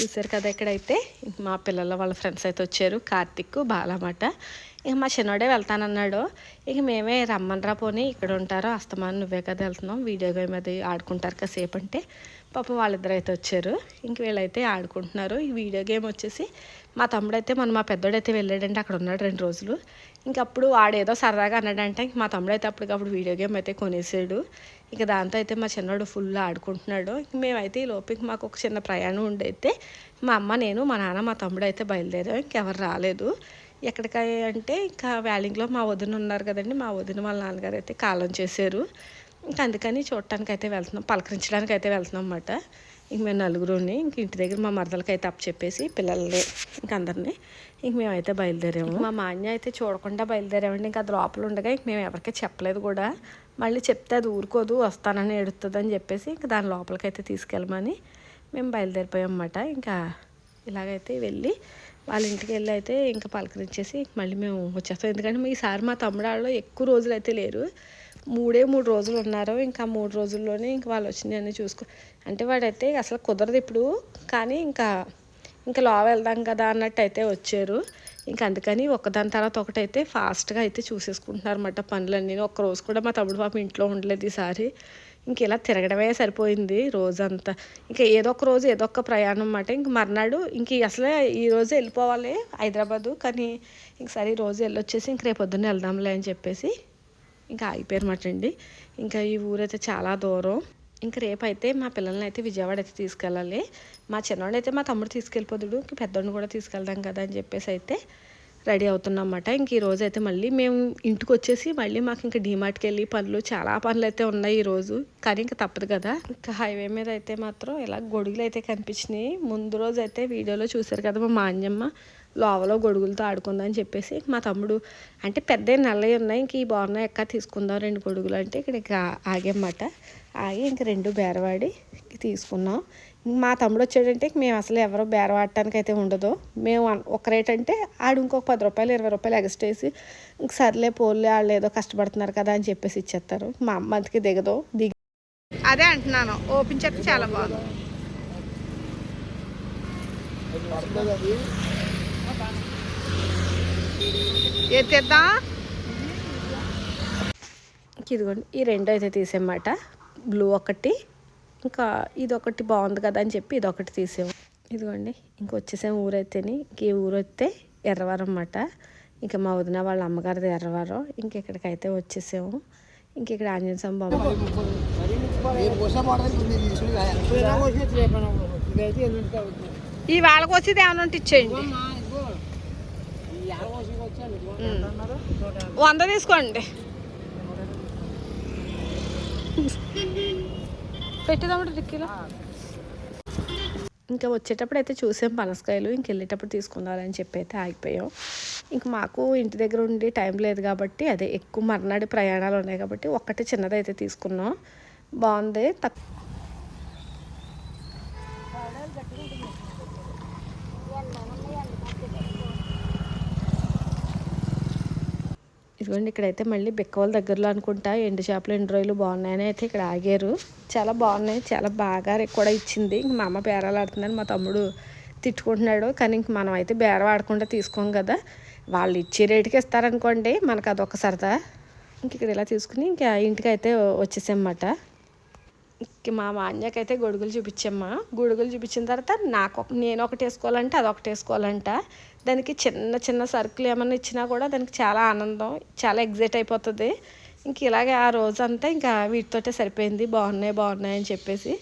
చూసారు కదా ఇక్కడైతే మా పిల్లల వాళ్ళ ఫ్రెండ్స్ అయితే వచ్చారు కార్తిక్ బాలమాట. ఇక మా చిన్నోడే వెళ్తానన్నాడు. ఇక మేమే రమ్మనరా పోనీ ఇక్కడ ఉంటారో అస్తమానం నువ్వే కదా వెళ్తున్నాం వీడియో గేమ్ అది ఆడుకుంటారు కాసేపు అంటే. పాపం వాళ్ళిద్దరు అయితే వచ్చారు. ఇంక వీళ్ళైతే ఆడుకుంటున్నారు. ఈ వీడియో గేమ్ వచ్చేసి మా తమ్ముడైతే మన మా పెద్దోడైతే వెళ్ళాడంటే అక్కడ ఉన్నాడు రెండు రోజులు. ఇంకప్పుడు ఆడేదో సరదాగా అన్నాడంటే. ఇంక మా తమ్ముడైతే అప్పటికప్పుడు వీడియో గేమ్ అయితే కొనేసాడు. ఇంక దాంతో అయితే మా చిన్నోడు ఫుల్ ఆడుకుంటున్నాడు. ఇంక మేమైతే ఈ లోపలికి మాకు ఒక చిన్న ప్రయాణం ఉండైతే మా అమ్మ నేను మా నాన్న మా తమ్ముడు అయితే బయలుదేరాం ఇంకెవరు రాలేదు. ఎక్కడికి అంటే ఇంకా వ్యాలింగ్లో మా వదిన ఉన్నారు కదండి. మా వదిన వాళ్ళ నాన్నగారు అయితే కాలం చేశారు. ఇంకా అందుకని చూడటానికి అయితే వెళ్తున్నాం పలకరించడానికి అయితే వెళ్తున్నాం అన్నమాట. ఇంక మేము నలుగురుని ఇంక ఇంటి దగ్గర మా మరదలకి అయితే చెప్పేసి పిల్లల్ని ఇంక అందరినీ ఇంక మేమైతే బయలుదేరాము. మా మాన్య అయితే చూడకుండా బయలుదేరామండి ఇంకా అది లోపల ఉండగా ఇంక మేము ఎవరికి చెప్పలేదు కూడా. మళ్ళీ చెప్తే అది ఊరుకోదు వస్తానని ఎడుతుంది అని చెప్పేసి ఇంక దాని లోపలికి అయితే తీసుకెళ్ళమని మేము బయలుదేరిపోయాం అన్నమాట ఇంకా ఇలాగైతే వెళ్ళి వాళ్ళ ఇంటికి వెళ్ళి అయితే ఇంకా పలకరించేసి మళ్ళీ మేము వచ్చేస్తాం. ఎందుకంటే ఈసారి మా తమ్ముడు వాళ్ళు ఎక్కువ రోజులు అయితే లేరు. మూడే మూడు రోజులు ఉన్నారు. ఇంకా మూడు రోజుల్లోనే ఇంకా వాళ్ళు వచ్చినాయని చూసుకో అంటే వాడైతే అసలు కుదరదు ఇప్పుడు. కానీ ఇంకా ఇంకా లో వెళ్దాం కదా అన్నట్టు అయితే వచ్చారు. ఇంకా అందుకని ఒకదాని తర్వాత ఒకటైతే ఫాస్ట్గా అయితే చూసేసుకుంటున్నారు అన్నమాట పనులన్నీ. ఒక్కరోజు కూడా మా తమ్ముడు పాప ఇంట్లో ఉండలేదు ఈసారి. ఇంక ఇలా తిరగడమే సరిపోయింది రోజంతా. ఇంకా ఏదో ఒక రోజు ఏదో ఒక ప్రయాణం అన్నమాట ఇంక మర్నాడు ఇంక అసలే ఈ రోజు వెళ్ళిపోవాలి హైదరాబాదు. కానీ ఇంక సరే ఈ రోజు వెళ్ళొచ్చేసి ఇంక రేపు పొద్దున్న వెళ్దాంలే అని చెప్పేసి ఇంకా ఆగిపోయారన్నమాట అండి ఇంకా ఈ ఊరైతే చాలా దూరం. ఇంకా రేపు అయితే మా పిల్లల్ని అయితే విజయవాడ అయితే తీసుకెళ్ళాలి. మా చిన్నవాడు అయితే మా తమ్ముడు తీసుకెళ్ళిపోదుడు ఇంక పెద్దోడిని కూడా తీసుకెళ్దాం కదా అని చెప్పేసి అయితే రెడీ అవుతున్నాం అన్నమాట ఇంక ఈరోజు అయితే మళ్ళీ మేము ఇంటికి వచ్చేసి మళ్ళీ మాకు ఇంకా డీమార్ట్కి వెళ్ళి పనులు చాలా పనులు అయితే ఉన్నాయి ఈరోజు కానీ ఇంకా తప్పదు కదా. ఇంకా హైవే మీద అయితే మాత్రం ఇలా గొడుగులు అయితే కనిపించినాయి. ముందు రోజు అయితే వీడియోలో చూసారు కదా మా మాన్యమ్మ లోవలో గొడుగులతో ఆడుకుందని చెప్పేసి. మా తమ్ముడు అంటే పెద్ద నల్లవి ఉన్నాయి. ఇంక ఈ బాగున్నాయి ఎక్క తీసుకుందాం రెండు గొడుగులు అంటే ఇక్కడ ఇక ఆగేమాట ఆగి ఇంక రెండు బేరవాడి తీసుకున్నాం. మా తమ్ముడు వచ్చాడంటే మేము అసలు ఎవరో బేరవాడటానికి అయితే ఉండదు. మేము ఒక రేట్ అంటే ఆడు ఇంకొక పది రూపాయలు ఇరవై రూపాయలు ఎక్స్ట్రా వేసి ఇంక సర్లే పోలే వాళ్ళు ఏదో కష్టపడుతున్నారు కదా అని చెప్పేసి ఇచ్చేస్తారు. మా అమ్మ అందుకే దిగదు. దిగి అదే అంటున్నాను. ఓపెన్ చెక్ చాలా బాగుంది. ఎత్తేద్దా ఇదిగోండి. ఈ రెండు అయితే తీసేయమాట. బ్లూ ఒకటి. ఇంకా ఇది ఒకటి బాగుంది కదా అని చెప్పి ఇది ఒకటి తీసాము ఇదిగోండి ఇంక వచ్చేసాము ఊరైతేని ఇంక ఈ ఊరు వస్తే ఎర్రవరం అన్నమాట. ఇంకా మా వదిన వాళ్ళ అమ్మగారిది ఎర్రవరం. ఇంక ఇక్కడికైతే వచ్చేసాము ఇంక ఇక్కడ ఆంజనేయ స్వామి బొమ్మ. ఈ వాళ్ళకి వచ్చేది ఏమైనా ఉంటే ఇచ్చేయండి. వంద తీసుకోండి. పెట్టేదామంటే టిక్కీలో ఇంకా వచ్చేటప్పుడు అయితే చూసాం పనసకాయలు ఇంక వెళ్ళేటప్పుడు తీసుకుందామని చెప్పి అయితే ఆగిపోయాం. ఇంక మాకు ఇంటి దగ్గర ఉండి టైం లేదు కాబట్టి అదే ఎక్కువ మర్నాడు ప్రయాణాలు ఉన్నాయి కాబట్టి ఒక్కటి చిన్నదైతే తీసుకున్నాం. బాగుంది. తక్కువ ఇదిగోండి ఇక్కడైతే మళ్ళీ బిక్కవల దగ్గరలో అనుకుంటా. ఎండు చేపలు ఎండు రోజులు బాగున్నాయని అయితే ఇక్కడ ఆగారు. చాలా బాగున్నాయి చాలా బాగా కూడా ఇచ్చింది. ఇంక మా అమ్మ బేరాలు ఆడుతుందని మా తమ్ముడు తిట్టుకుంటున్నాడు. కానీ ఇంక మనం అయితే బేరం ఆడకుండా తీసుకోం కదా. వాళ్ళు ఇచ్చే రేటుకి ఇస్తారనుకోండి మనకు అదొక సరదా. ఇంక ఇక్కడ ఇలా తీసుకుని ఇంకా ఇంటికి అయితే వచ్చేసామన్నమాట. ఇంక మా మాన్యకైతే గొడుగులు చూపించమ్మా. గొడుగులు చూపించిన తర్వాత నాకు నేను ఒకటి వేసుకోవాలంటే అదొకటి వేసుకోవాలంట. దానికి చిన్న చిన్న సరుకులు ఏమన్నా ఇచ్చినా కూడా దానికి చాలా ఆనందం చాలా ఎగ్జైట్ అయిపోతుంది. ఇంక ఇలాగే ఆ రోజంతా ఇంకా వీటితోటే సరిపోయింది. బాగున్నాయి బాగున్నాయి అని చెప్పేసి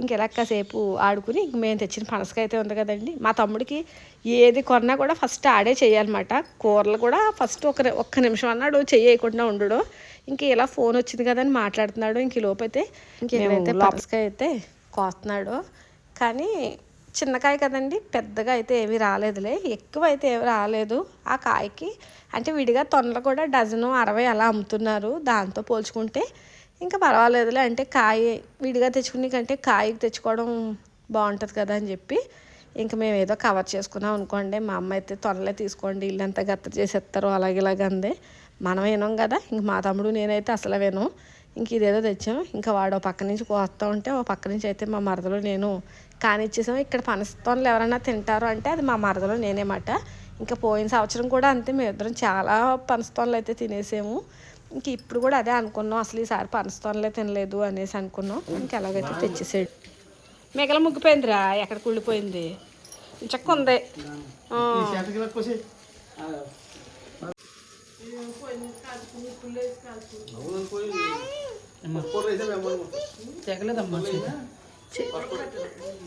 ఇంక ఇలా కాసేపు ఆడుకుని ఇంక మేము తెచ్చిన పనసకాయ అయితే ఉంది కదండి. మా తమ్ముడికి ఏది కొన్నా కూడా ఫస్ట్ ఆడే చేయాలన్నమాట కూరలు కూడా ఫస్ట్ ఒక ఒక్క నిమిషం అన్నాడు చెయ్యకుండా ఉండడు. ఇంక ఇలా ఫోన్ వచ్చింది కదా అని మాట్లాడుతున్నాడు. ఇంక లోపైతే ఇంకేమైతే పనసకాయ అయితే కోస్తున్నాడు. కానీ చిన్నకాయ కదండి పెద్దగా అయితే ఏమీ రాలేదులే. ఎక్కువ అయితే ఏమి రాలేదు. ఆ కాయకి అంటే విడిగా తొనలు కూడా డజను అరవై అలా అమ్ముతున్నారు. దాంతో పోల్చుకుంటే ఇంకా పర్వాలేదులే. అంటే కాయ విడిగా తెచ్చుకునే కంటే కాయకి తెచ్చుకోవడం బాగుంటుంది కదా అని చెప్పి ఇంకా మేము ఏదో కవర్ చేసుకున్నాం అనుకోండి. మా అమ్మ అయితే తొనలే తీసుకోండి ఇల్లంతా గత్త చేసేస్తారు అలాగే ఇలాగ అందే. మనం వినాం కదా. ఇంక మా తమ్ముడు నేనైతే అసలు వినం. ఇంక ఇదేదో తెచ్చాం. ఇంకా వాడు ఒక పక్క నుంచి కోస్తా ఉంటే ఓ పక్క నుంచి అయితే మా మరదలు నేను కానిచ్చేసాం. ఇక్కడ పనస్తోన్లు ఎవరైనా తింటారు అంటే అది మా మరదలో నేనేమాట. ఇంకా పోయిన సంవత్సరం కూడా అంతే మేము ఇద్దరం చాలా పనస్తోన్లు అయితే తినేసాము. ఇంక ఇప్పుడు కూడా అదే అనుకున్నాం అసలు ఈసారి పనస్తోన్లే తినలేదు అనేసి అనుకున్నాం. ఇంక ఎలాగైతే తెచ్చేసాడు. మిగల ముగ్గిపోయిందిరా ఎక్కడ కుళ్ళిపోయింది? చక్క ఉంది. ఆ. తెగలేదమ్మా.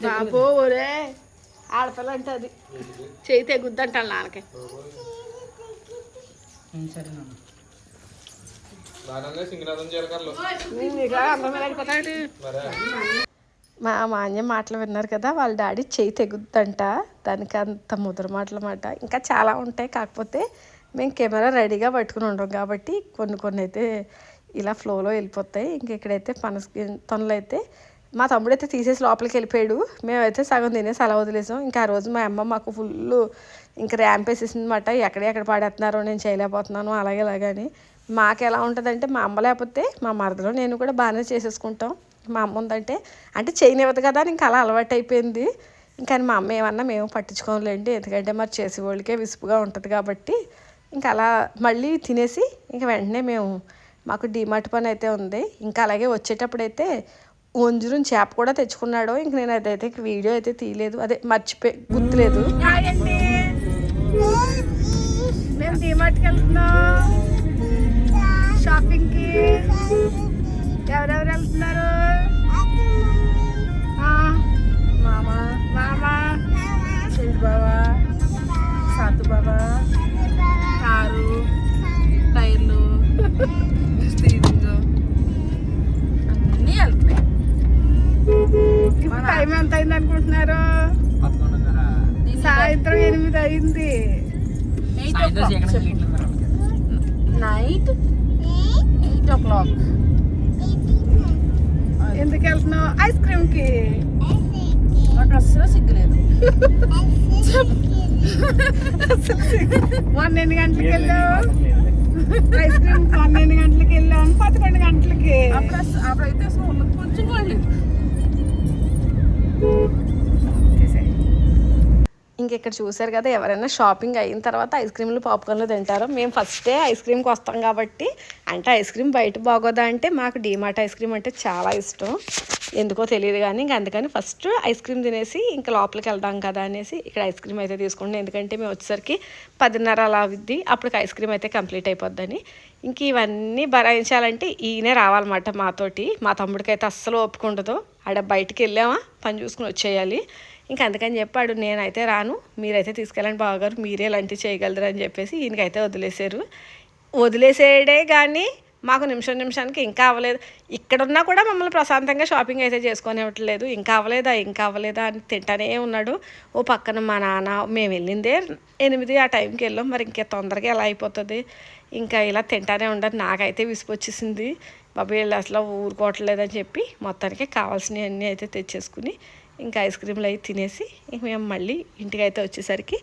బాబో ఒరే ఆడపిల్ల అంటే అది చేయి తెగుద్దంటాను నాన్నకి మా మాన్య మాటలు విన్నారు కదా వాళ్ళ డాడీ చేయి తెగుద్దంట దానికి అంత ముద్ర మాటలు మాట ఇంకా చాలా ఉంటాయి కాకపోతే మేము కెమెరా రెడీగా పట్టుకుని ఉంటాం కాబట్టి కొన్ని కొన్ని అయితే ఇలా ఫ్లోలో వెళ్ళిపోతాయి. ఇంక ఇక్కడైతే పనస తొనలు అయితే మా తమ్ముడు అయితే తీసేసి లోపలికి వెళ్ళిపోయాడు. మేమైతే సగం తినేసి అలా వదిలేసాం. ఇంకా ఆ రోజు మా అమ్మ మాకు ఫుల్ ఇంకా ర్యాంప్ వేసేసింది అనమాట ఎక్కడెక్కడ పాడేస్తున్నారో నేను చేయలేకపోతున్నాను అలాగే అలాగని మాకు ఎలా ఉంటుందంటే మా అమ్మ లేకపోతే మా మరదలో నేను కూడా బాగానే చేసేసుకుంటాం. మా అమ్మ ఉందంటే అంటే చేయనివ్వదు కదా అని ఇంకా అలా అలవాటు అయిపోయింది. ఇంకా మా అమ్మ ఏమన్నా మేము పట్టించుకోలేండి ఎందుకంటే మరి చేసేవాళ్ళకే విసుపుగా ఉంటుంది కాబట్టి. ఇంకా అలా మళ్ళీ తినేసి ఇంకా వెంటనే మేము మాకు డిమార్ట్ పని అయితే ఉంది. ఇంకా అలాగే వచ్చేటప్పుడు వంజురం చేప కూడా తెచ్చుకున్నాడు. ఇంక నేను అదైతే వీడియో అయితే తీయలేదు. అదే మర్చిపోయి గుర్తులేదు. మేము డిమార్ట్కి వెళ్తున్నాం. షాపింగ్కి. ఎవరెవరు వెళ్తున్నారు? మామ మామ చెల్లి బాబా సాతు బాబా కారు టైర్లు టైం ఎంత అయింది అనుకుంటున్నారు? సాయంత్రం ఎనిమిది అయింది. నైట్ ఎయిట్ ఓ క్లాక్ ఎందుకు వెళ్తున్నావు? ఐస్ క్రీమ్కి. నాకు అస్సలు సిగ్గులేదు ఎన్ని గంటలకు వెళ్ళావు? ఐస్ క్రీమ్ ఎన్ని గంటలకు వెళ్ళాము పదకొండు గంటలకి. అప్పుడు అప్పుడైతే అసలు ఉన్నది కొంచెం ఇక్కడ చూసారు కదా ఎవరైనా షాపింగ్ అయిన తర్వాత ఐస్ క్రీమ్లు పాప్కార్న్లు తింటారు మేము ఫస్టే ఐస్ క్రీమ్కి వస్తాం కాబట్టి అంటే ఐస్ క్రీమ్ బయట బాగోదా అంటే మాకు డీమార్ట్ ఐస్ క్రీమ్ అంటే చాలా ఇష్టం. ఎందుకో తెలియదు కానీ ఇంక అందుకని ఫస్ట్ ఐస్ క్రీమ్ తినేసి ఇంకా లోపలికి వెళ్దాం కదా అనేసి ఇక్కడ ఐస్ క్రీమ్ అయితే తీసుకుంటాం ఎందుకంటే మేము వచ్చేసరికి పదిన్నర అలా అవుద్ది. అప్పటికి ఐస్ క్రీమ్ అయితే కంప్లీట్ అయిపోద్దని. ఇంక ఇవన్నీ భరాయించాలంటే ఈయనే రావాలన్నమాట మాతోటి. మా తమ్ముడికి అయితే అస్సలు ఒప్పుకుండదు ఆడ బయటికి వెళ్ళామా? పని చూసుకుని వచ్చేయాలి. ఇంకా అందుకని చెప్పాడు నేనైతే రాను మీరైతే తీసుకెళ్ళండి బావగారు మీరే ఇలాంటివి చేయగలరు అని చెప్పేసి ఈయనకైతే వదిలేశారు. వదిలేసేడే కానీ మాకు నిమిషం నిమిషానికి ఇంకా అవ్వలేదు. ఇక్కడున్నా కూడా మమ్మల్ని ప్రశాంతంగా షాపింగ్ అయితే చేసుకొనివ్వట్లేదు. ఇంకా అవ్వలేదా ఇంకా అవ్వలేదా అని తింటానే ఉన్నాడు. ఓ పక్కన మా నాన్న మేము వెళ్ళిందే ఎనిమిది ఆ టైంకి వెళ్ళాం. మరి ఇంకా తొందరగా ఎలా అయిపోతుంది? ఇంకా ఇలా తింటానే ఉండదు నాకైతే విసుకొచ్చేసింది బాబాయ్ వీళ్ళు అసలు ఊరుకోవట్లేదని చెప్పి మొత్తానికి కావాల్సినవి అన్నీ అయితే తెచ్చేసుకుని ఇంకా ఐస్ క్రీమ్లు అయితే తినేసి ఇంక మేము మళ్ళీ ఇంటికి అయితే వచ్చేసరికి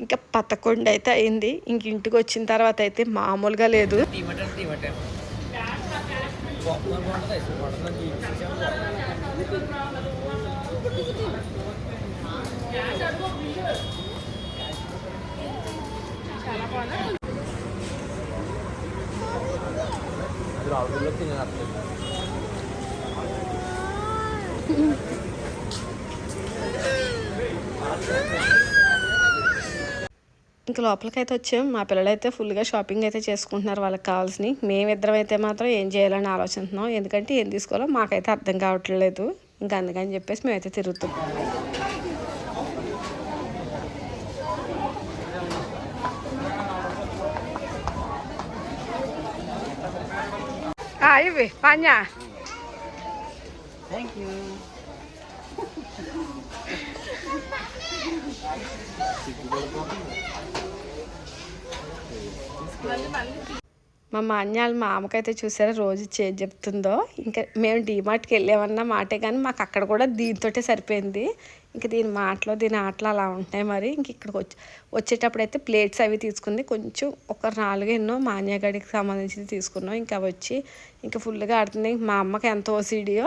ఇంకా పదకొండు అయితే అయింది. ఇంక ఇంటికి వచ్చిన తర్వాత అయితే మామూలుగా లేదు. బాగుంటుంది ఐస్ ఇంకా లోపలికైతే వచ్చాం. మా పిల్లలు అయితే ఫుల్గా షాపింగ్ అయితే చేసుకుంటున్నారు వాళ్ళకి కావాల్సినవి. మేమిద్దరం అయితే మాత్రం ఏం చేయాలని ఆలోచిస్తున్నాం. ఎందుకంటే ఏం తీసుకోవాలో మాకైతే అర్థం కావట్లేదు. ఇంకా అందుకని చెప్పేసి మేమైతే తిరుగుతాం ఇవి పాంజా థ్యాంక్ యూ మా మాన్యాలు మా అమ్మకైతే చూసారా రోజు చేసి చెప్తుందో. ఇంకా మేము డీమార్ట్కి వెళ్ళామన్న మాటే కానీ మాకు అక్కడ కూడా దీంతోటే సరిపోయింది. ఇంకా దీని మాటలో దీని ఆటలు అలా ఉంటాయి మరి. ఇంక ఇక్కడికి వచ్చి వచ్చేటప్పుడు అయితే ప్లేట్స్ అవి తీసుకుంది. కొంచెం ఒక నాలుగు ఎన్నో మాన్యగడికి సంబంధించి తీసుకున్నాం. ఇంకా అవి వచ్చి ఇంకా ఫుల్గా ఆడుతుంది. మా అమ్మకి ఎంత ఓసిడియో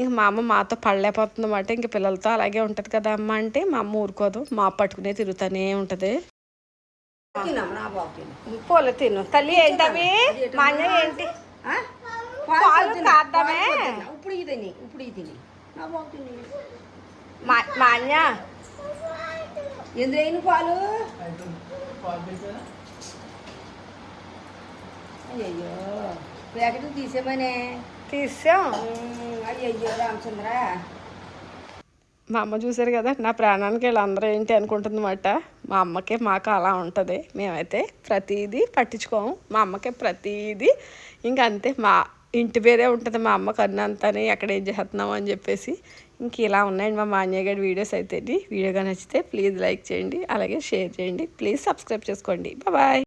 ఇంక మా అమ్మ మాతో పడలేకపోతుంది అన్నమాట. ఇంక పిల్లలతో అలాగే ఉంటుంది కదా అమ్మ అంటే మా అమ్మ ఊరుకోదు. మా పట్టుకునే తిరుగుతూనే ఉంటుంది. పూల తిను. తల్లి ఏంటవి మా అన్న ఏంటి? పాలు. కాద్దామే? ఇప్పుడు ఇది ఇప్పుడు ఇది నా బాబు మా మా ఎందుకు పాలు? అయ్యయ్యో ప్యాకెట్ తీసేమనే తీసాం. రామచంద్ర. మా అమ్మ చూసారు కదా నా ప్రాణానికి వీళ్ళందరూ ఏంటి అనుకుంటుందన్నమాట. మా అమ్మకే మాకు అలా ఉంటుంది. మేమైతే ప్రతిదీ పట్టించుకోము. మా అమ్మకే ప్రతిదీ. ఇంక అంతే మా ఇంటి పేరే ఉంటుంది మా అమ్మ కన్నంతని ఎక్కడ ఏం చేస్తున్నాము అని చెప్పేసి ఇంక ఇలా ఉన్నాయండి మా మాన్య గారి వీడియోస్ అయితే వీడియోగా నచ్చితే ప్లీజ్ లైక్ చేయండి. అలాగే షేర్ చేయండి. ప్లీజ్ సబ్స్క్రైబ్ చేసుకోండి. బాయ్.